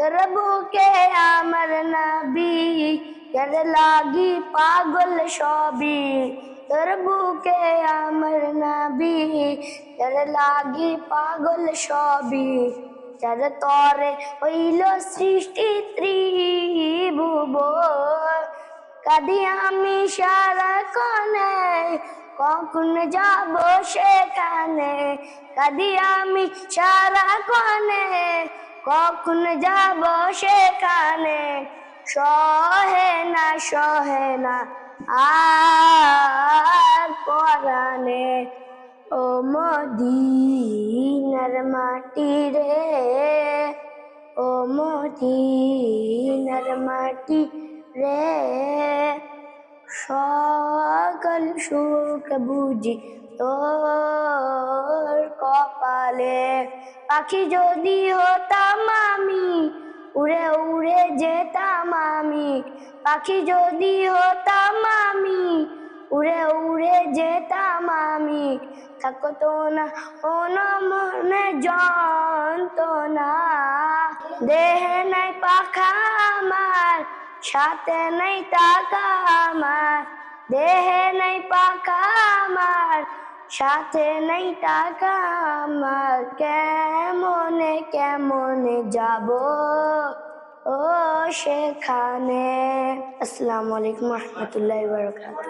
বুকে আমার নবী এর লাগি পাগল সবই তোর বুকে আমার নবী এর লাগি পাগল সবই যার তরে হইল সৃষ্টি ত্রিভুব কাদি আমি সারা কনে কখন যাব সেখানে কাদি আমি সারা কনে কখন যাব সেখানে? সহে না সহে না, আর পরানে ও মদিনার মাটি রে, ও মদিনার মাটি রে সকল সুখ বুঝি তোর কপালে। পাখি যদি হতাম আমি, উড়ে উড়ে যেতাম আমি। পাখি যদি হতাম আমি, উড়ে উড়ে যেতাম আমি। থাকতো না, কোন মনে যন্ত্রণা। দেহে নাই পাখা আমার, সাথে নাই টাকা আমার। দেহে সাথে নাই টাকা আমার কেমনে কেমনে যাব? ও সেখানে। আসসালামু আলাইকুম রহমতুল্লাহ বরকাত